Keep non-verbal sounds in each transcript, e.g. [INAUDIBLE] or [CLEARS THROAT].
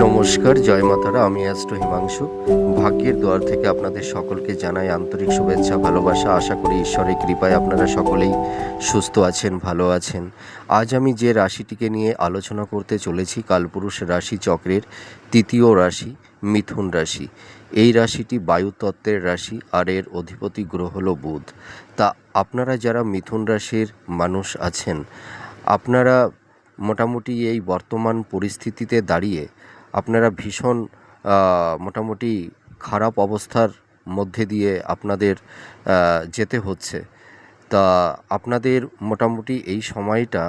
নমস্কার, জয় মাতারা, আমি অ্যাস্ট্রো হিমাংশু। ভাগ্যের দুয়ার থেকে আপনাদের সকলকে জানাই আন্তরিক শুভেচ্ছা, ভালোবাসা, আশা করি ঈশ্বরের কৃপায় আপনারা সকলেই সুস্থ আছেন, ভালো আছেন। আজ আমি যে রাশিটিকে নিয়ে আলোচনা করতে চলেছি, কালপুরুষ রাশি চক্রের তৃতীয় রাশি, মিথুন রাশি। এই রাশিটি বায়ুতত্ত্বের রাশি আর এর অধিপতি গ্রহ হল বুধ। তা আপনারা যারা মিথুন রাশির মানুষ আছেন, আপনারা মোটামুটি এই বর্তমান পরিস্থিতিতে দাঁড়িয়ে আপনারা ভীষণ মোটামুটি খারাপ অবস্থার মধ্যে দিয়ে আপনাদের যেতে হচ্ছে। তা আপনাদের মোটামুটি এই সময়টা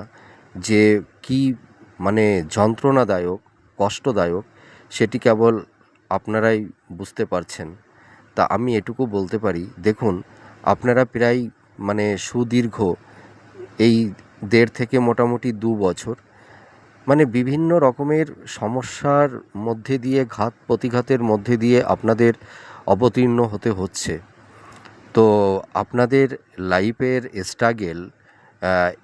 যে কি মানে যন্ত্রণাদায়ক, কষ্টদায়ক, সেটি কেবল আপনারাই বুঝতে পারছেন। তা আমি এটুকু বলতে পারি, দেখুন, আপনারা প্রায় মানে সুদীর্ঘ এই দেড় থেকে মোটামুটি দু বছর মানে বিভিন্ন রকমের সমস্যার মধ্যে দিয়ে ঘাত প্রতিঘাতের মধ্যে দিয়ে আপনাদের অবতীর্ণ হতে হচ্ছে। তো আপনাদের লাইফের স্ট্রাগেল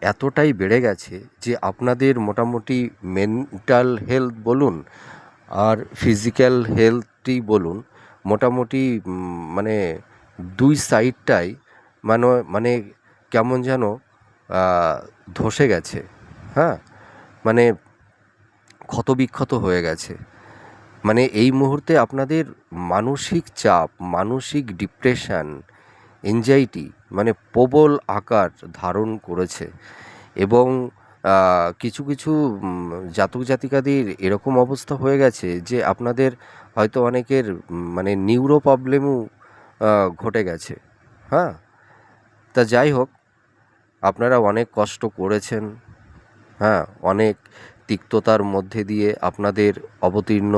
এতটাই বেড়ে গেছে যে আপনাদের মোটামুটি মেন্টাল হেলথ বলুন আর ফিজিক্যাল হেলথটি বলুন মোটামুটি মানে দুই সাইডটাই মানে মানে কেমন যেন ধসে গেছে। হ্যাঁ? মানে ক্ষতবিক্ষত হয়ে গেছে। মানে এই মুহূর্তে আপনাদের মানসিক চাপ, মানসিক ডিপ্রেশন এনজাইটি মানে প্রবল আকার ধারণ করেছে এবং কিছু কিছু জাতক জাতিকাদের এরকম অবস্থা হয়ে গেছে যে আপনাদের হয়তো অনেকের মানে নিউরো প্রবলেমও ঘটে গেছে। হ্যাঁ? তা যাই হোক, আপনারা অনেক কষ্ট করেছেন। হ্যাঁ? অনেক তিক্ততার মধ্যে দিয়ে আপনাদের অবতীর্ণ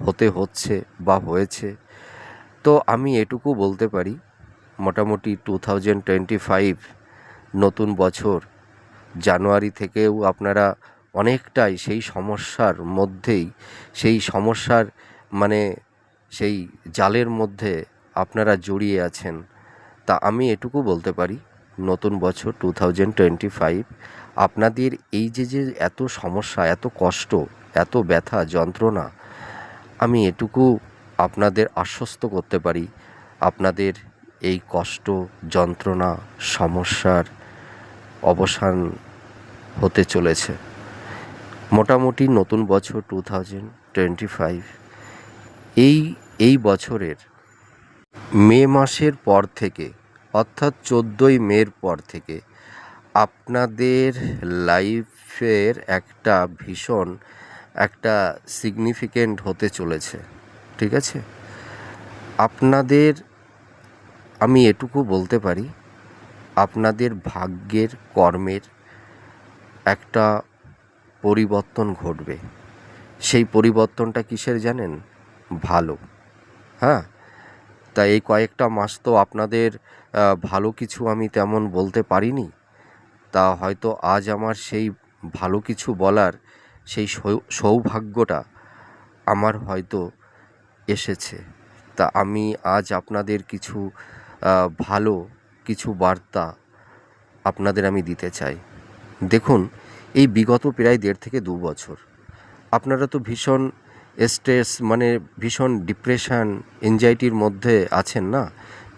হতে হচ্ছে বা হয়েছে। তো আমি এটুকু বলতে পারি, মোটামুটি টু থাউজেন্ড টোয়েন্টি ফাইভ নতুন বছর, জানুয়ারি থেকেও আপনারা অনেকটাই সেই সমস্যার মধ্যেই, সেই সমস্যার মানে সেই জালের মধ্যে আপনারা জড়িয়ে আছেন। তা আমি এটুকু বলতে পারি, নতুন বছর টু থাউজেন্ড টোয়েন্টি ফাইভ আপনাদের এই যে যে এত সমস্যা, এত কষ্ট, এত ব্যথা, যন্ত্রণা, আমি এটুকু আপনাদের আশ্বস্ত করতে পারি। আপনাদের এই কষ্ট, যন্ত্রণা, সমস্যার অবসান হতে চলেছে। মোটামুটি নতুন বছর টু থাউজেন্ড টোয়েন্টি ফাইভ। এই এই বছরের মে মাসের পর থেকে, অর্থাৎ চোদ্দোই মের পর থেকে আপনাদের লাইফের একটা ভীষণ, একটা সিগনিফিকেন্ট হতে চলেছে, ঠিক আছে? আপনাদের, আমি এটুকু বলতে পারি, আপনাদের ভাগ্যের কর্মের একটা পরিবর্তন ঘটবে। সেই পরিবর্তনটা কিসের জানেন? ভালো। হ্যাঁ? তা এই কয়েকটা মাস তো আপনাদের ভালো কিছু আমি তেমন বলতে পারিনি। তা হয়তো আজ আমার সেই ভালো কিছু বলার সেই সৌভাগ্যটা আমার হয়তো এসেছে। তা আমি আজ আপনাদের কিছু ভালো কিছু বার্তা আপনাদের আমি দিতে চাই। দেখুন, এই বিগত প্রায় দেড় থেকে দু বছর, আপনারা তো ভীষণ স্ট্রেস মানে ভীষণ ডিপ্রেশন এনজাইটির মধ্যে আছেন না?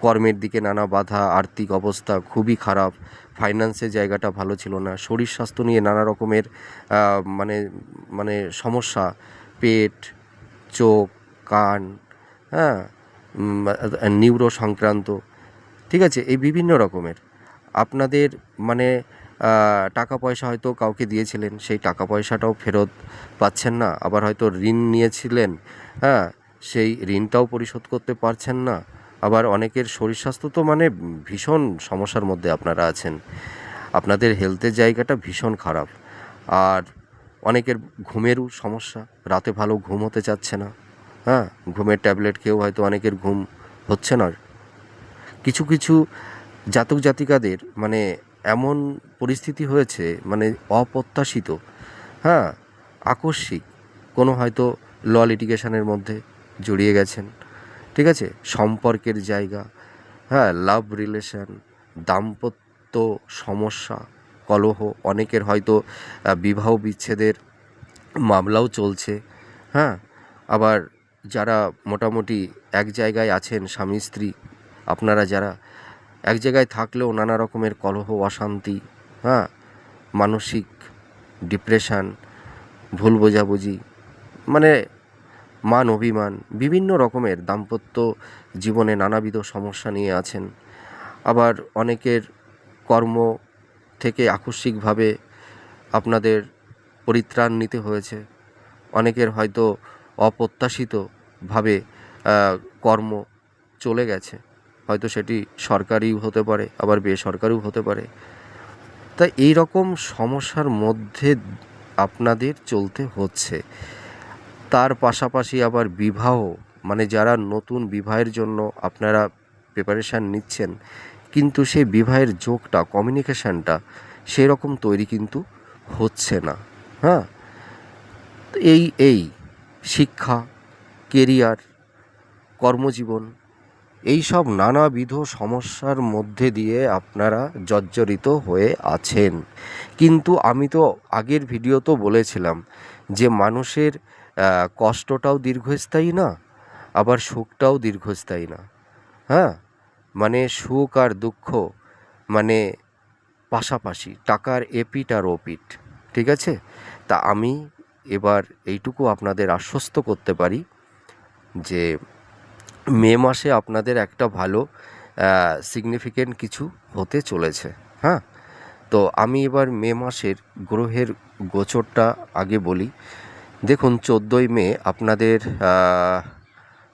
কর্মের দিকে নানা বাধা, আর্থিক অবস্থা খুবই খারাপ ফাইন্যান্সের জায়গাটা ভালো ছিল না। শরীর স্বাস্থ্য নিয়ে নানা রকমের মানে মানে সমস্যা। পেট, চোখ, কান হ্যাঁ নিউরো সংক্রান্ত, ঠিক আছে? এই বিভিন্ন রকমের। আপনাদের মানে টাকা পয়সা হয়তো কাউকে দিয়েছিলেন, সেই টাকা পয়সাটাও ফেরত পাচ্ছেন না। আবার হয়তো ঋণ নিয়েছিলেন হ্যাঁ সেই ঋণটাও পরিশোধ করতে পারছেন না। আবার অনেকের শরীর স্বাস্থ্য তো মানে ভীষণ সমস্যার মধ্যে আপনারা আছেন। আপনাদের হেলথের জায়গাটা ভীষণ খারাপ। আর অনেকের ঘুমেরও সমস্যা। রাতে ভালো ঘুম হতে চাচ্ছে না। হ্যাঁ ঘুমের ট্যাবলেট খেয়েও হয়তো অনেকের ঘুম হচ্ছে না। কিছু কিছু জাতক জাতিকাদের মানে এমন পরিস্থিতি হয়েছে মানে অপ্রত্যাশিত হ্যাঁ আকস্মিক। কোনো হয়তো ল লিটিগেশনের মধ্যে জড়িয়ে গেছেন। ঠিক আছে? সম্পর্কের জায়গা হ্যাঁ লাভ রিলেশন দাম্পত্য সমস্যা, কলহ, অনেকের হয়তো বিবাহ বিচ্ছেদের মামলাও চলছে হ্যাঁ? আবার যারা মোটামুটি এক জায়গায় আছেন স্বামী, স্ত্রী, আপনারা যারা, এক জায়গায় থাকলেও নানা রকমের কলহ, অশান্তি হ্যাঁ? মানসিক ডিপ্রেশান ভুল বোঝাবুঝি মানে মান অভিমান, বিভিন্ন রকমের দাম্পত্য জীবনে নানাবিধ সমস্যা নিয়ে আছেন। আবার অনেকের কর্ম থেকে আকস্মিকভাবে আপনাদের পরিত্রাণ নিতে হয়েছে। অনেকের হয়তো অপ্রত্যাশিতভাবে কর্ম চলে গেছে। হয়তো সেটি সরকারিও হতে পারে, আবার বেসরকারিও হতে পারে। তা এই রকম সমস্যার মধ্যে আপনাদের চলতে হচ্ছে। তার পাশাপাশি আবার বিবাহ মানে যারা নতুন বিবাহের জন্য আপনারা প্রিপারেশান নিচ্ছেন, কিন্তু সেই বিবাহের যোগটা কমিউনিকেশানটা সেই রকম তৈরি কিন্তু হচ্ছে না। হ্যাঁ? এই এই শিক্ষা কেরিয়ার কর্মজীবন, এই সব নানাবিধ সমস্যার মধ্যে দিয়ে আপনারা জর্জরিত হয়ে আছেন। কিন্তু আমি তো আগের ভিডিও তো বলেছিলাম যে মানুষের কষ্টটাও দীর্ঘস্থায়ী না, আবার সুখটাও দীর্ঘস্থায়ী না। হ্যাঁ? মানে সুখ আর দুঃখ মানে পাশাপাশি, টাকার এপিট আর ওপিট ঠিক আছে? তা আমি এবার এইটুকু আপনাদের আশ্বস্ত করতে পারি যে মে মাসে আপনাদের একটা ভালো সিগনিফিকেন্ট কিছু হতে চলেছে। হ্যাঁ? তো আমি এবার মে মাসের গ্রহের গোচরটা আগে বলি। দেখুন, চোদ্দোই মে আপনাদের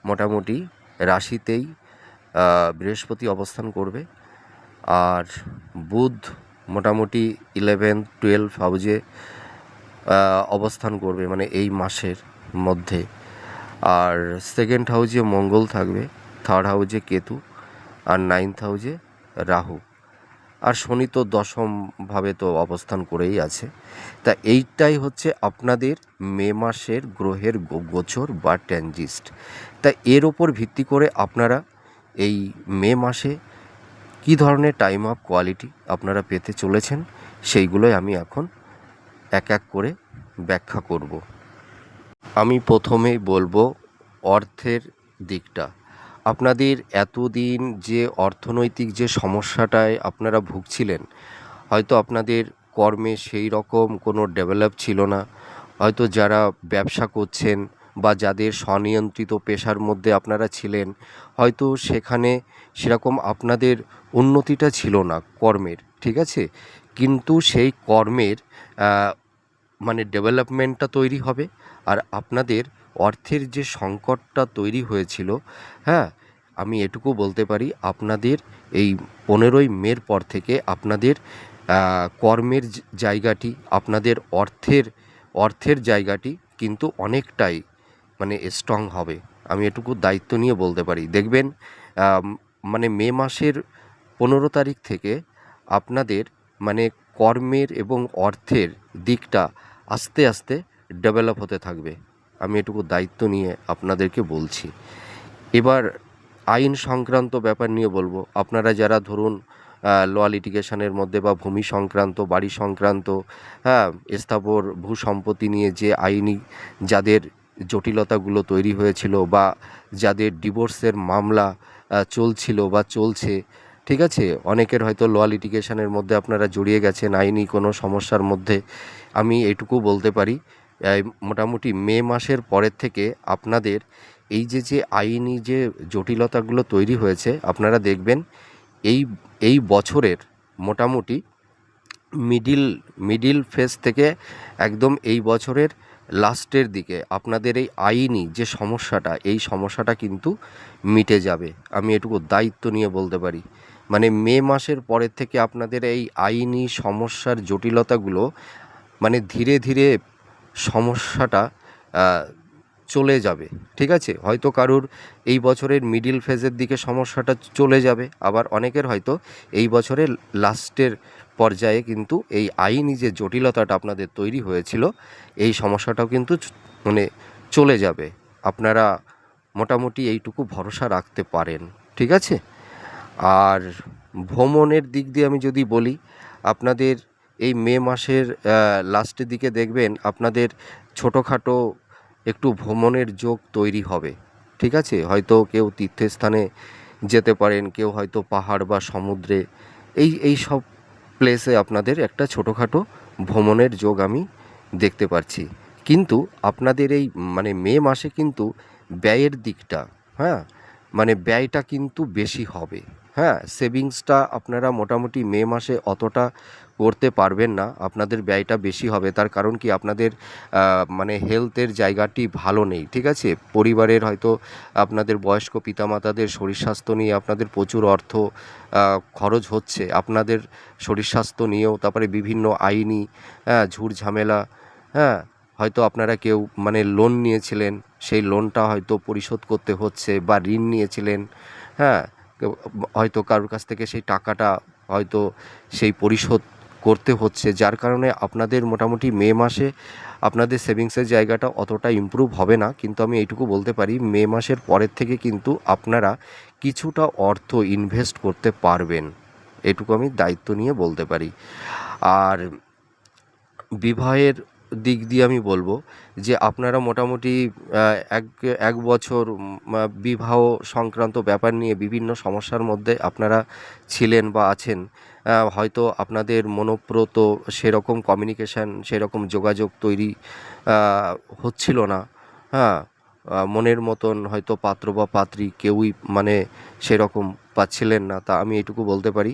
মোটামুটি রাশিতেই বৃহস্পতি অবস্থান করবে। আর বুধ মোটামুটি ইলেভেন টুয়েলভ হাউজে অবস্থান করবে মানে এই মাসের মধ্যে। আর সেকেন্ড হাউজে মঙ্গল থাকবে থার্ড হাউজে কেতু, আর নাইন্থ হাউজে রাহু। আর শনি তো দশমভাবে তো অবস্থান করেই আছে। তা এইটাই হচ্ছে আপনাদের মে মাসের গ্রহের গোচর বা ট্যানজিস্ট। তা এর ওপর ভিত্তি করে আপনারা এই মে মাসে কী ধরনের টাইম অফ কোয়ালিটি আপনারা পেতে চলেছেন, সেইগুলোই আমি এখন এক এক করে ব্যাখ্যা করব। আমি প্রথমেই বলব অর্থের দিকটা। আপনাদের এতদিন যে অর্থনৈতিক যে সমস্যাটায় আপনারা ভুগছিলেন, হয়তো আপনাদের কর্মে সেই রকম কোনো ডেভেলপ ছিল না। হয়তো যারা ব্যবসা করছেন বা যাদের স্বনিয়ন্ত্রিত পেশার মধ্যে আপনারা ছিলেন, হয়তো সেখানে সেরকম আপনাদের উন্নতিটা ছিল না কর্মের, ঠিক আছে? কিন্তু সেই কর্মের মানে ডেভেলপমেন্টটা তৈরি হবে। আর আপনাদের অর্থের যে সংকটটা তৈরি হয়েছিল হ্যাঁ আমি এটুকু বলতে পারি আপনাদের এই পনেরোই মের পর থেকে আপনাদের কর্মের জায়গাটি, আপনাদের অর্থের অর্থের জায়গাটি কিন্তু অনেকটাই মানে স্ট্রং হবে। আমি এটুকু দায়িত্ব নিয়ে বলতে পারি। দেখবেন মানে মে মাসের পনেরো তারিখ থেকে আপনাদের মানে কর্মের এবং অর্থের দিকটা আস্তে আস্তে ডেভেলপ হতে থাকবে। আমি এটুকু দায়িত্ব নিয়ে আপনাদেরকে বলছি। এবার আইন সংক্রান্ত ব্যাপার নিয়ে বলব। আপনারা যারা ধরুন ল লিটিগেশনের মধ্যে বা ভূমি সংক্রান্ত, বাড়ি সংক্রান্ত হ্যাঁ স্থাবর ভূ সম্পত্তি নিয়ে যে আইনি যাদের জটিলতাগুলো তৈরি হয়েছিল বা যাদের ডিভোর্সের মামলা চলছিল বা চলছে, ঠিক আছে? অনেকের হয়তো ল লিটিগেশনের মধ্যে আপনারা জড়িয়ে গেছেন, আইনি কোনো সমস্যার মধ্যে। আমি এটুকু বলতে পারি মোটামুটি মে মাসের পরের থেকে আপনাদের এই যে যে আইনি যে জটিলতাগুলো তৈরি হয়েছে, আপনারা দেখবেন এই এই বছরের মোটামুটি মিডিল মিডিল ফেজ থেকে একদম এই বছরের লাস্টের দিকে আপনাদের এই আইনি যে সমস্যাটা, এই সমস্যাটা কিন্তু মিটে যাবে। আমি এটুকু দায়িত্ব নিয়ে বলতে পারি। মানে মে মাসের পরের থেকে আপনাদের এই আইনি সমস্যার জটিলতাগুলো মানে ধীরে ধীরে সমস্যাটা চলে যাবে, ঠিক আছে? হয়তো কারুর এই বছরের মিডিল ফেজের দিকে সমস্যাটা চলে যাবে, আবার অনেকের হয়তো এই বছরের লাস্টের পর্যায়ে কিন্তু এই আইনি যে জটিলতাটা আপনাদের তৈরি হয়েছিল, এই সমস্যাটাও কিন্তু মানে চলে যাবে। আপনারা মোটামুটি এইটুকু ভরসা রাখতে পারেন, ঠিক আছে? আর ভ্রমণের দিক দিয়ে আমি যদি বলি, আপনাদের এই মে মাসের লাস্টের দিকে দেখবেন আপনাদের ছোটোখাটো একটু ভ্রমণের যোগ তৈরি হবে। ঠিক আছে? হয়তো কেউ তীর্থস্থানে যেতে পারেন, কেউ হয়তো পাহাড় বা সমুদ্রে। এই এই সব প্লেসে আপনাদের একটা ছোটোখাটো ভ্রমণের যোগ আমি দেখতে পারছি। কিন্তু আপনাদের এই মানে মে মাসে কিন্তু ব্যয়ের দিকটা হ্যাঁ? মানে ব্যয়টা কিন্তু বেশি হবে হ্যাঁ? সেভিংসটা আপনারা মোটামুটি মে মাসে অতটা করতে পারবেন না, আপনাদের ব্যয়টা বেশি হবে। তার কারণ কি? আপনাদের মানে হেলথের জায়গাটি ভালো নেই, ঠিক আছে? পরিবারের হয়তো আপনাদের বয়স্ক পিতামাতাদের শরীর স্বাস্থ্য নিয়ে আপনাদের প্রচুর অর্থ খরচ হচ্ছে। আপনাদের শরীর স্বাস্থ্য নিয়েও তারপরে বিভিন্ন আইনি হ্যাঁ ঝুট ঝামেলা হ্যাঁ হয়তো আপনারা কেউ মানে লোন নিয়েছিলেন, সেই লোনটা হয়তো পরিশোধ করতে হচ্ছে বা ঋণ নিয়েছিলেন হ্যাঁ হয়তো কারোর কাছ থেকে সেই টাকাটা হয়তো সেই পরিশোধ করতে হচ্ছে, যার কারণে আপনাদের মোটামুটি মে মাসে আপনাদের সেভিংসের জায়গাটা অতটা ইম্প্রুভ হবে না। কিন্তু আমি এইটুকু বলতে পারি, মে মাসের পরের থেকে কিন্তু আপনারা কিছুটা অর্থ ইনভেস্ট করতে পারবেন। এটুকু আমি দায়িত্ব নিয়ে বলতে পারি। আর বিবাহের দিক দিয়ে আমি বলব যে আপনারা মোটামুটি এক এক বছর বিবাহ সংক্রান্ত ব্যাপার নিয়ে বিভিন্ন সমস্যার মধ্যে আপনারা ছিলেন বা আছেন হয়তো আপনাদের মনোপ্রত সেরকম কমিউনিকেশান সেরকম যোগাযোগ তৈরি হচ্ছিল না। হ্যাঁ মনের মতন হয়তো পাত্র বা পাত্রী কেউই মানে সেরকম পাচ্ছিলেন না, তা আমি এটুকু বলতে পারি।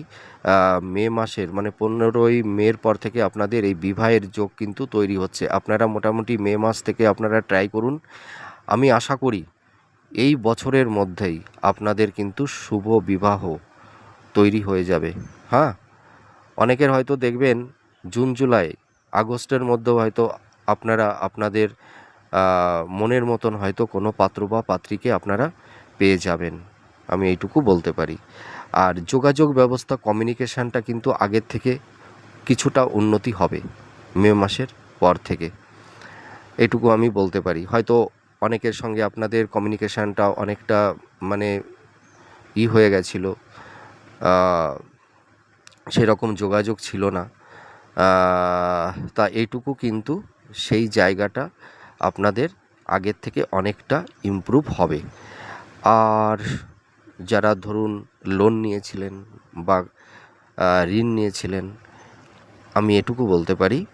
মে মাসের মানে পনেরোই মের পর থেকে আপনাদের এই বিবাহের যোগ কিন্তু তৈরি হচ্ছে। আপনারা মোটামুটি মে মাস থেকে আপনারা ট্রাই করুন। আমি আশা করি এই বছরের মধ্যেই আপনাদের কিন্তু শুভ বিবাহ তৈরি হয়ে যাবে। হ্যাঁ? অনেকের হয়তো দেখবেন, জুন, জুলাই, আগস্টের মধ্যেও হয়তো আপনারা আপনাদের মনের মতন হয়তো কোনো পাত্র বা পাত্রীকে আপনারা পেয়ে যাবেন। আমি এইটুকু বলতে পারি। আর যোগাযোগ ব্যবস্থা কমিউনিকেশানটা কিন্তু আগের থেকে কিছুটা উন্নতি হবে মে মাসের পর থেকে। এটুকু আমি বলতে পারি। হয়তো অনেকের সঙ্গে আপনাদের কমিউনিকেশানটা অনেকটা মানে ই হয়ে গেছিল। সেরকম যোগাযোগ ছিল না। তা এইটুকু কিন্তু সেই জায়গাটা আপনাদের আগের থেকে অনেকটা ইমপ্রুভ হবে। আর যারা ধরুন লোন নিয়েছিলেন বা ঋণ নিয়েছিলেন, আমি এটুকু বলতে পারি,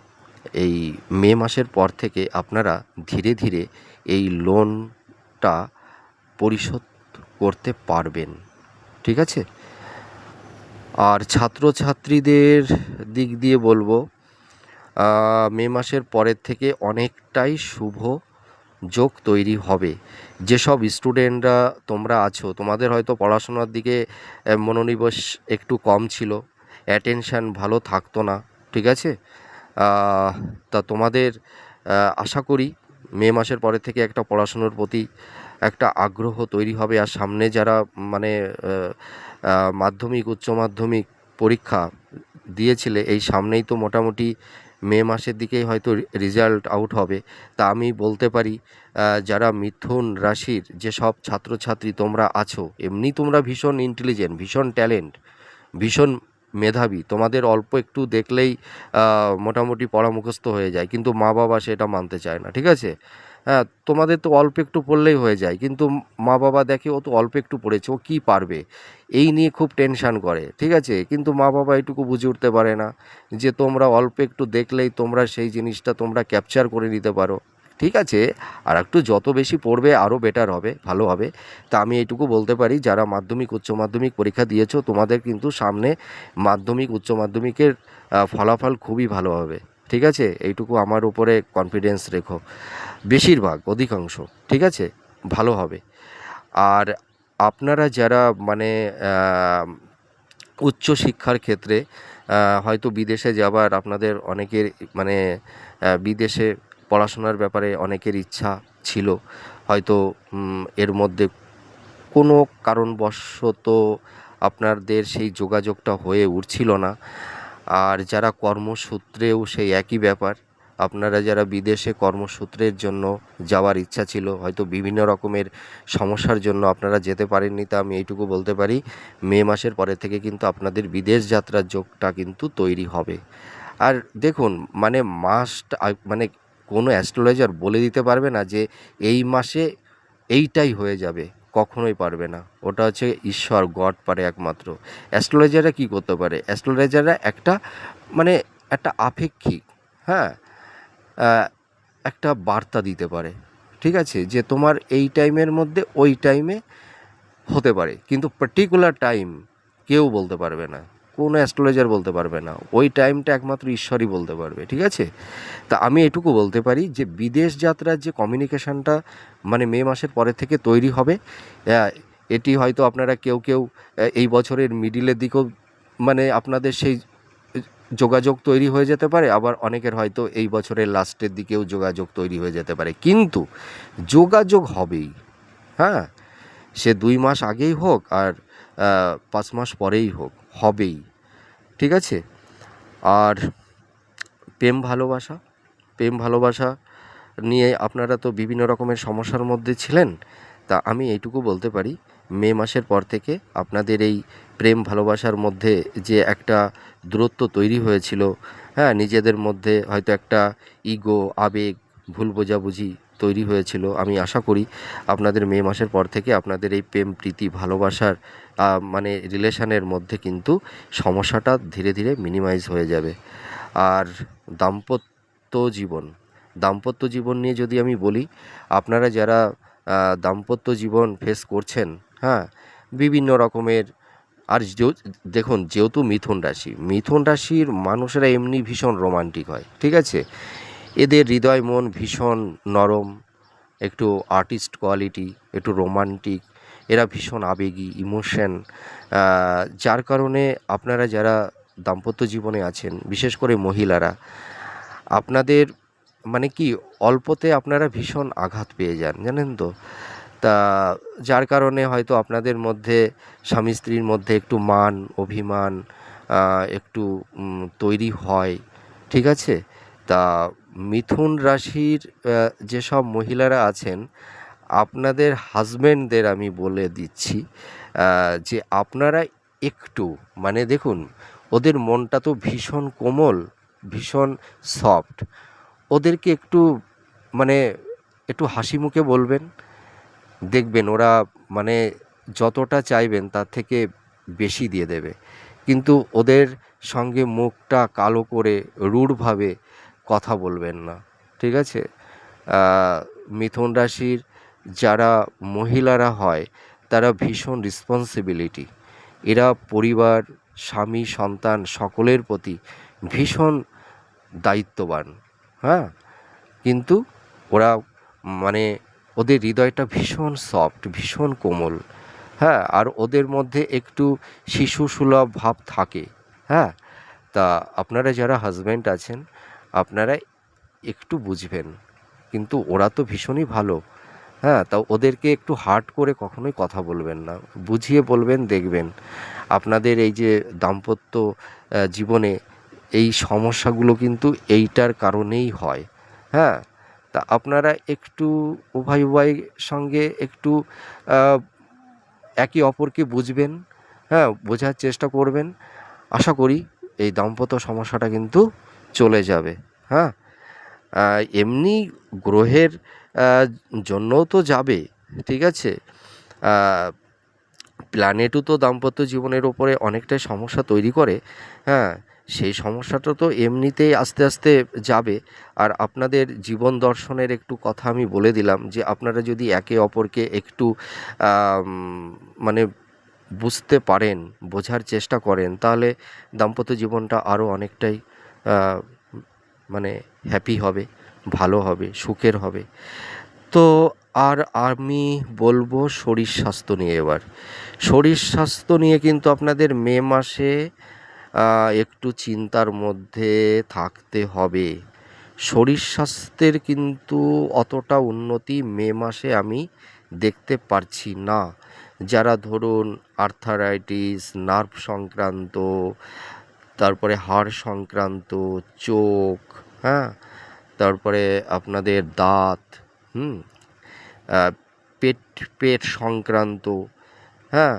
এই মে মাসের পর থেকে আপনারা ধীরে ধীরে এই লোনটা পরিশোধ করতে পারবেন। ঠিক আছে? আর ছাত্রছাত্রীদের দিক দিয়ে বলব মে মাসের পরের থেকে অনেকটাই শুভ যোগ তৈরি হবে। যেসব স্টুডেন্টরা তোমরা আছো, তোমাদের হয়তো পড়াশোনার দিকে মনোনিবেশ একটু কম ছিল অ্যাটেনশান ভালো থাকতো না, ঠিক আছে? তা তোমাদের আশা করি মে মাসের পরে থেকে একটা পড়াশুনোর প্রতি একটা আগ্রহ তৈরি হবে। আর সামনে যারা মানে মাধ্যমিক, উচ্চ মাধ্যমিক পরীক্ষা দিয়েছিলে, এই সামনেই তো মোটামুটি মে মাসের দিকেই হয়তো রেজাল্ট আউট হবে। তা আমি বলতে পারি যারা মিথুন রাশির যেসব ছাত্রছাত্রী তোমরা আছো, এমনি তোমরা ভীষণ ইন্টেলিজেন্ট ভীষণ ট্যালেন্ট ভীষণ মেধাবী। তোমাদের অল্প একটু দেখলেই মোটামুটি পড়া মুখস্থ হয়ে যায়, কিন্তু মা বাবা সেটা মানতে চায় না, ঠিক আছে? হ্যাঁ তোমাদের তো অল্প একটু পড়লেই হয়ে যায়। কিন্তু মা বাবা দেখে ও তো অল্প একটু পড়েছে, ও কী পারবে? এই নিয়ে খুব টেনশান করে, ঠিক আছে? কিন্তু মা বাবা এটুকু বুঝে উঠতে পারে না যে তোমরা অল্প একটু দেখলেই তোমরা সেই জিনিসটা তোমরা ক্যাপচার করে নিতে পারো, ঠিক আছে? আর একটু যত বেশি পড়বে আরও বেটার হবে, ভালো হবে। তা আমি এইটুকু বলতে পারি, যারা মাধ্যমিক, উচ্চ মাধ্যমিক পরীক্ষা দিয়েছ, তোমাদের কিন্তু সামনে মাধ্যমিক, উচ্চ মাধ্যমিকের ফলাফল খুবই ভালো হবে। ঠিক আছে? এইটুকু আমার উপরে কনফিডেন্স রেখো। বেশিরভাগ, অধিকাংশ, ঠিক আছে? ভালো হবে। আর আপনারা যারা মানে উচ্চ শিক্ষার ক্ষেত্রে হয়তো বিদেশে যাবার আপনাদের অনেকের মানে বিদেশে পড়াশোনার ব্যাপারে অনেকের ইচ্ছা ছিল। হয়তো এর মধ্যে কোনো কারণবশত আপনাদের সেই যোগাযোগটা হয়ে উঠছিল না। আর যারা কর্মসূত্রেও সেই একই ব্যাপার, আপনারা যারা বিদেশে কর্মসূত্রের জন্য যাওয়ার ইচ্ছা ছিল, হয়তো বিভিন্ন রকমের সমস্যার জন্য আপনারা যেতে পারেননি তা আমি এইটুকু বলতে পারি। মে মাসের পরে থেকে কিন্তু আপনাদের বিদেশ যাত্রার যোগটা কিন্তু তৈরি হবে। আর দেখুন মানে মাস্ট মানে কোনো অ্যাস্ট্রোলজার বলে দিতে পারবে না যে এই মাসে এইটাই হয়ে যাবে। কখনোই পারবে না। ওটা হচ্ছে ঈশ্বর, গড পারে একমাত্র। অ্যাস্ট্রোলজাররা কি করতে পারে? অ্যাস্ট্রোলজাররা একটা মানে একটা আপেক্ষিক হ্যাঁ একটা বার্তা দিতে পারে, ঠিক আছে? যে তোমার এই টাইমের মধ্যে ওই টাইমে হতে পারে। কিন্তু পার্টিকুলার টাইম কেউ বলতে পারবে না। কোনো অ্যাস্ট্রোলজার বলতে পারবে না। ওই টাইমটা একমাত্র ঈশ্বরই বলতে পারবে, ঠিক আছে? তা আমি এটুকু বলতে পারি যে বিদেশ যাত্রার যে কমিউনিকেশানটা মানে মে মাসের পরে থেকে তৈরি হবে এটি হয়তো আপনারা কেউ কেউ এই বছরের মিডিলের দিকেও মানে আপনাদের সেই যোগাযোগ তৈরি হয়ে যেতে পারে, আবার অনেকের হয়তো এই বছরের লাস্টের দিকেও যোগাযোগ তৈরি হয়ে যেতে পারে। কিন্তু যোগাযোগ হবেই হ্যাঁ? সে দুই মাস আগেই হোক আর পাঁচ মাস পরেই হোক। হবেই, ঠিক আছে? আর প্রেম ভালোবাসা প্রেম ভালোবাসা নিয়ে আপনারা তো বিভিন্ন রকমের সমস্যার মধ্যে ছিলেন, তা আমি এইটুকু বলতে পারি। মে মাসের পর থেকে আপনাদের এই প্রেম ভালোবাসার মধ্যে যে একটা দূরত্ব তৈরি হয়েছিল হ্যাঁ নিজেদের মধ্যে হয়তো একটা ইগো, আবেগ, ভুল বোঝাবুঝি তৈরি হয়েছিল। আমি আশা করি আপনাদের মে মাসের পর থেকে আপনাদের এই প্রেম, প্রীতি, ভালোবাসার মানে রিলেশনের মধ্যে কিন্তু সমস্যাটা ধীরে ধীরে মিনিমাইজ হয়ে যাবে। আর দাম্পত্য জীবন দাম্পত্য জীবন নিয়ে যদি আমি বলি, আপনারা যারা দাম্পত্য জীবন ফেস করছেন হ্যাঁ বিভিন্ন রকমের, আর দেখুন যেহেতু মিথুন রাশি, মিথুন রাশির মানুষেরা এমনি ভীষণ রোমান্টিক হয়, ঠিক আছে? এদের হৃদয় মন ভীষণ নরম, একটু আর্টিস্ট কোয়ালিটি একটু রোমান্টিক এরা ভীষণ আবেগী ইমোশন যার কারণে আপনারা যারা দাম্পত্য জীবনে আছেন, বিশেষ করে মহিলারা, আপনাদের মানে কি, অল্পতে আপনারা ভীষণ আঘাত পেয়ে যান, জানেন তো? তা যার কারণে হয়তো আপনাদের মধ্যে স্বামী স্ত্রীর মধ্যে একটু মান, অভিমান একটু তৈরি হয়, ঠিক আছে? তা মিথুন রাশির যেসব মহিলারা আছেন, আপনাদের হাজব্যান্ডদের আমি বলে দিচ্ছি যে আপনারা একটু মানে দেখুন, ওদের মনটা তো ভীষণ কোমল, ভীষণ সফট। ওদেরকে একটু মানে একটু হাসি মুখে বলবেন, দেখবেন ওরা মানে যতটা চাইবেন তার থেকে বেশি দিয়ে দেবে। কিন্তু ওদের সঙ্গে মুখটা কালো করে, রূঢ়ভাবে কথা বলবেন না, ঠিক আছে? মিথুন রাশির যারা মহিলারা হয়, তারা ভীষণ রেসপন্সিবিলিটি এরা পরিবার, স্বামী, সন্তান সকলের প্রতি ভীষণ দায়িত্ববান হ্যাঁ? কিন্তু ওরা মানে ওদের হৃদয়টা ভীষণ সফট ভীষণ কোমল হ্যাঁ? আর ওদের মধ্যে একটু শিশু সুলভ ভাব থাকে হ্যাঁ? তা আপনারা যারা হাজব্যান্ড আছেন আপনারা একটু বুঝবেন। কিন্তু ওরা তো ভীষণই ভালো। হ্যাঁ তা ওদেরকে একটু হার্ড করে কখনোই কথা বলবেন না। বুঝিয়ে বলবেন, দেখবেন। আপনাদের এই যে দাম্পত্য জীবনে এই সমস্যাগুলো কিন্তু এইটার কারণেই হয়। হ্যাঁ তা আপনারা একটু উভয় উভয়ের সঙ্গে একটু একে অপরকে বুঝবেন। হ্যাঁ বোঝার চেষ্টা করবেন। আশা করি এই দাম্পত্য সমস্যাটা কিন্তু চলে যাবে হ্যাঁ? এমনি গ্রহের জন্যও তো যাবে, ঠিক আছে? প্ল্যানেটও তো দাম্পত্য জীবনের ওপরে অনেকটাই সমস্যা তৈরি করে হ্যাঁ? সেই সমস্যাটা তো এমনিতেই আস্তে আস্তে যাবে। আর আপনাদের জীবন দর্শনের একটু কথা আমি বলে দিলাম যে, আপনারা যদি একে অপরকে একটু মানে বুঝতে পারেন, বোঝার চেষ্টা করেন, তাহলে দাম্পত্য জীবনটা আরও অনেকটাই মানে হ্যাপি হবে, ভালো হবে, সুখের হবে। তো আর আমি বলব শরীর স্বাস্থ্য নিয়ে এবার। শরীর স্বাস্থ্য নিয়ে কিন্তু আপনাদের মে মাসে একটু চিন্তার মধ্যে থাকতে হবে। শরীর স্বাস্থ্যের কিন্তু অতটা উন্নতি মে মাসে আমি দেখতে পারছি না। যারা ধরুন আর্থারাইটিস নার্ভ সংক্রান্ত তারপরে হাড় সংক্রান্ত, চোখ হ্যাঁ? তারপরে আপনাদের দাঁত, হুম? পেট পেট সংক্রান্ত হ্যাঁ?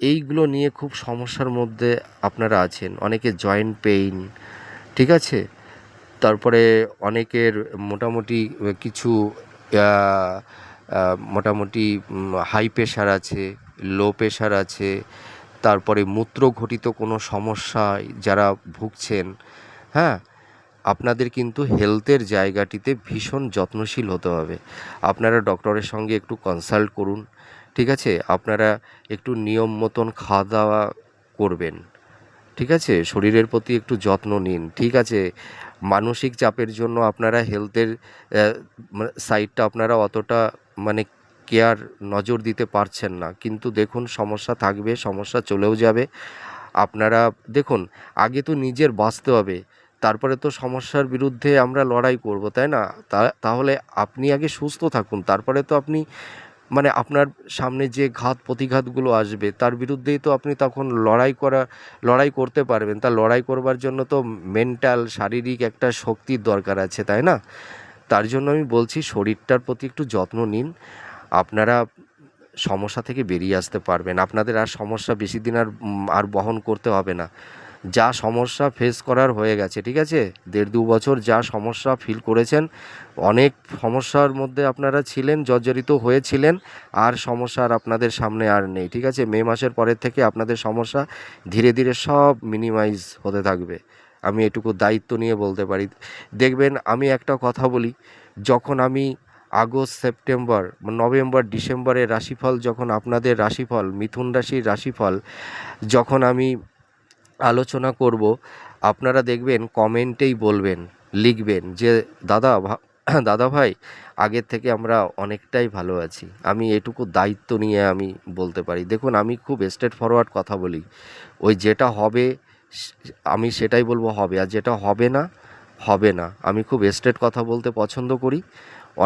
এইগুলো নিয়ে খুব সমস্যার মধ্যে আপনারা আছেন। অনেকে জয়েন্ট পেইন ঠিক আছে? তারপরে অনেকের মোটামুটি কিছু মোটামুটি হাই প্রেশার আছে লো প্রেশার আছে তারপরে মূত্রঘটিত কোনো সমস্যায় যারা ভুগছেন হ্যাঁ আপনাদের কিন্তু হেলথের জায়গাটিতে ভীষণ যত্নশীল হতে হবে। আপনারা ডক্টরের সঙ্গে একটু কনসাল্ট করুন, ঠিক আছে? আপনারা একটু নিয়ম মতন খাওয়া দাওয়া করবেন, ঠিক আছে? শরীরের প্রতি একটু যত্ন নিন, ঠিক আছে? মানসিক চাপের জন্য আপনারা হেলথের সাইডটা আপনারা অতটা মানে কেয়ার নজর দিতে পারছেন না। কিন্তু দেখুন, সমস্যা থাকবে, সমস্যা চলেও যাবে। আপনারা দেখুন, আগে তো নিজের বাঁচতে হবে। তারপরে তো সমস্যার বিরুদ্ধে আমরা লড়াই করব, তাই না? তাহলে আপনি আগে সুস্থ থাকুন। তারপরে তো আপনি মানে আপনার সামনে যে ঘাত প্রতিঘাতগুলো আসবে, তার বিরুদ্ধেই তো আপনি তখন লড়াই করা, লড়াই করতে পারবেন। তা লড়াই করবার জন্য তো মেন্টাল, শারীরিক একটা শক্তির দরকার আছে, তাই না? তার জন্য আমি বলছি, শরীরটার প্রতি একটু যত্ন নিন। আপনারা সমস্যা থেকে বেরিয়ে আসতে পারবেন। আপনাদের আর সমস্যা বেশি দিন আর আর বহন করতে হবে না। যা সমস্যা ফেস করার হয়ে গেছে, ঠিক আছে? দেড় দু বছর যা সমস্যা ফিল করেছেন, অনেক সমস্যার মধ্যে আপনারা ছিলেন, জর্জরিত হয়েছিলেন, আর সমস্যা আর আপনাদের সামনে আর নেই, ঠিক আছে? মে মাসের পরের থেকে আপনাদের সমস্যা ধীরে ধীরে সব মিনিমাইজ হতে থাকবে। আমি এটুকু দায়িত্ব নিয়ে বলতে পারি। দেখবেন আমি একটা কথা বলি, যখন আমি আগস্ট, সেপ্টেম্বর, নভেম্বর, ডিসেম্বরের রাশিফল যখন আপনাদের রাশিফল, মিথুন রাশির রাশিফল, যখন আমি আলোচনা করব, আপনারা দেখবেন, কমেন্টেই বলবেন, লিখবেন যে, দাদা [CLEARS THROAT] দাদা ভাই, আগের থেকে আমরা অনেকটাই ভালো আছি। আমি এটুকু দায়িত্ব নিয়ে আমি বলতে পারি। দেখুন, আমি খুব স্ট্রেট ফরওয়ার্ড কথা বলি। ওই যেটা হবে আমি সেটাই বলব, হবে। আর যেটা হবে না হবে না। আমি খুব স্ট্রেট কথা বলতে পছন্দ করি।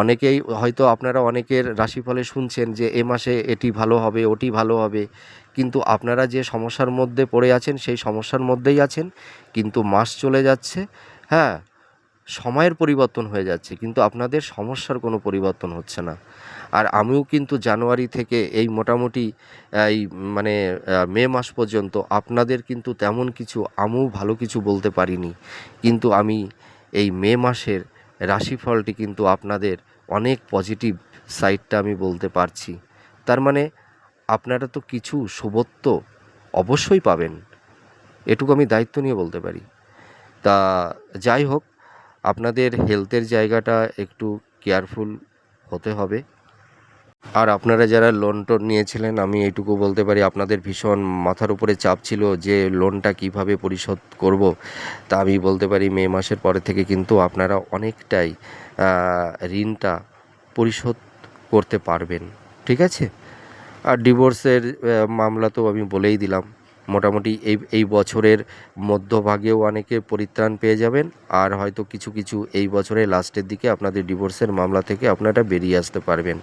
অনেকেই হয়তো আপনারা অনেকের রাশিফলে শুনছেন যে এ মাসে এটি ভালো হবে, ওটি ভালো হবে। কিন্তু আপনারা যে সমস্যার মধ্যে পড়ে আছেন, সেই সমস্যার মধ্যেই আছেন। কিন্তু মাস চলে যাচ্ছে হ্যাঁ সময়ের পরিবর্তন হয়ে যাচ্ছে। কিন্তু আপনাদের সমস্যার কোনো পরিবর্তন হচ্ছে না। আর আমিও কিন্তু জানুয়ারি থেকে এই মোটামুটি, এই মানে মে মাস পর্যন্ত আপনাদের কিন্তু তেমন কিছু, আমিও ভালো কিছু বলতে পারিনি। কিন্তু আমি এই মে মাসের রাশিফলটি কিন্তু আপনাদের অনেক পজিটিভ সাইডটা আমি বলতে পারছি। তার মানে আপনারা তো কিছু শুভত্ব অবশ্যই পাবেন। এটুকু আমি দায়িত্ব নিয়ে বলতে পারি। তা যাই হোক, আপনাদের হেলথের জায়গাটা একটু কেয়ারফুল হতে হবে। আর আপনারা যারা লোন টোন নিয়েছিলেন, আমি এইটুকু বলতে পারি, আপনাদের ভীষণ মাথার উপরে চাপ ছিল যে লোনটা কীভাবে পরিশোধ করব। তা আমি বলতে পারি, মে মাসের পরে থেকে কিন্তু আপনারা অনেকটাই ঋণটা পরিশোধ করতে পারবেন। ঠিক আছে? আর ডিভোর্সের মামলা তো আমি বলেই দিলাম। মোটামুটি এই এই বছরের মধ্যভাগেও অনেকে পরিত্রাণ পেয়ে যাবেন, আর হয়তো কিছু কিছু এই বছরের লাস্টের দিকে আপনাদের ডিভোর্সের মামলা থেকে আপনারা বেরিয়ে আসতে পারবেন।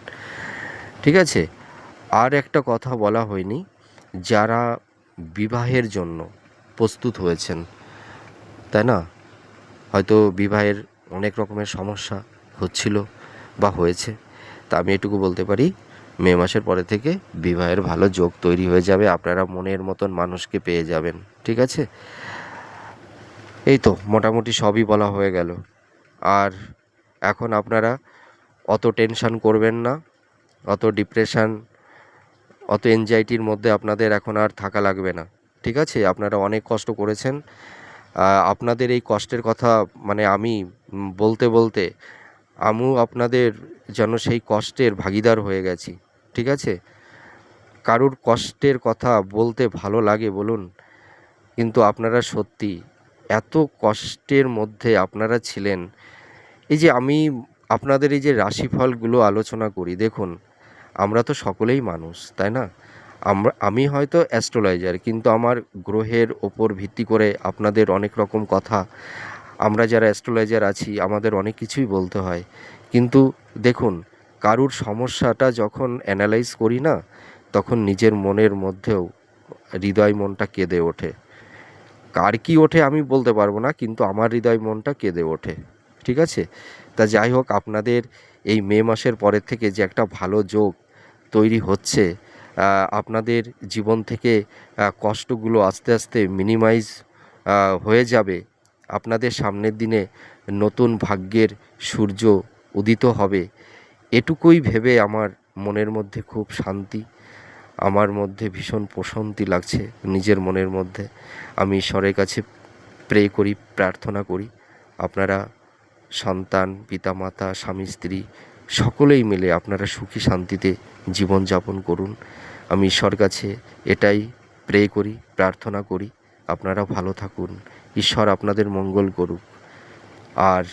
ঠিক আছে? আর একটা কথা বলা হয়নি, যারা বিবাহের জন্য প্রস্তুত হয়েছেন, তাই না? হয়তো বিবাহের অনেক রকমের সমস্যা হচ্ছিল বা হয়েছে। তা আমি এটুকু বলতে পারি, মে মাসের পরে থেকে বিবাহের ভালো যোগ তৈরি হয়ে যাবে, আপনারা মনের মতন মানুষকে পেয়ে যাবেন, ঠিক আছে? এই তো, মোটামুটি সবই বলা হয়ে গেল। আর এখন আপনারা অত টেনশন করবেন না অত ডিপ্রেশন অত এনজাইটির মধ্যে আপনাদের এখন আর থাকা লাগবে না। ঠিক আছে? আপনারা অনেক কষ্ট করেছেন। আপনাদের এই কষ্টের কথা মানে আমি বলতে বলতে আমিও আপনাদের যেন সেই কষ্টের ভাগিদার হয়ে গেছি। ঠিক আছে? কারুর কষ্টের কথা বলতে ভালো লাগে বলুন, কিন্তু আপনারা সত্যি এত কষ্টের মধ্যে আপনারা ছিলেন। এই যে আমি আপনাদের এই যে রাশিফলগুলো আলোচনা করি, দেখুন আমরা তো সকলেই মানুষ, তাই না? আমরা, আমি হয়তো অ্যাস্ট্রোলজার, কিন্তু আমার গ্রহের ওপর ভিত্তি করে আপনাদের অনেক রকম কথা। আমরা যারা অ্যাস্ট্রোলজার আছি, আমাদের অনেক কিছুই বলতে হয়। কিন্তু দেখুন, কারুর সমস্যাটা যখন অ্যানালাইজ করি না, তখন নিজের মনের মধ্যেও হৃদয় মনটা কেঁদে ওঠে। কার কি ওঠে আমি বলতে পারব না, কিন্তু আমার হৃদয় মনটা কেঁদে ওঠে। ঠিক আছে? তা যাই হোক, আপনাদের এই মে মাসের পরের থেকে যে একটা ভালো যোগ তৈরি হচ্ছে আপনাদের জীবন থেকে কষ্টগুলো আস্তে আস্তে মিনিমাইজ হয়ে যাবে। আপনাদের সামনের দিনে নতুন ভাগ্যের সূর্য উদিত হবে। এটুকুই ভেবে আমার মনের মধ্যে খুব শান্তি, আমার মধ্যে ভীষণ প্রশান্তি লাগছে নিজের মনের মধ্যে। আমি ঈশ্বরের কাছে প্রে করি, প্রার্থনা করি। আপনারা সন্তান, পিতামাতা, স্বামী, স্ত্রী, সকলেই মিলে আপনারা সুখী শান্তিতে জীবনযাপন করুন। আমি ঈশ্বর কাছে এটাই প্রে করি, প্রার্থনা করি আপনারা ভালো থাকুন। ঈশ্বর আপনাদের মঙ্গল করুক। আর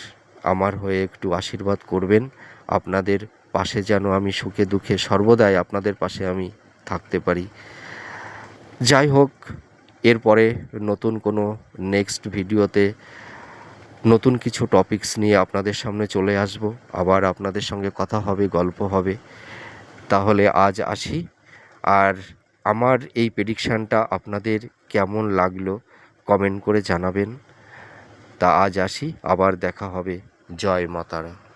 আমার হয়ে একটু আশীর্বাদ করবেন, আপনাদের পাশে যেন আমি সুখে দুঃখে সর্বদাই আপনাদের পাশে আমি থাকতে পারি। যাই হোক, এরপরে নতুন কোনো নেক্সট ভিডিওতে নতুন কিছু টপিকস নিয়ে আপনাদের সামনে চলে আসব। আবার আপনাদের সঙ্গে কথা হবে, গল্প হবে। তাহলে আজ আসি। আর আমার এই প্রেডিকশানটা আপনাদের কেমন লাগল কমেন্ট করে জানাবেন। তা আজ আসি, আবার দেখা হবে। জয় মাতারা।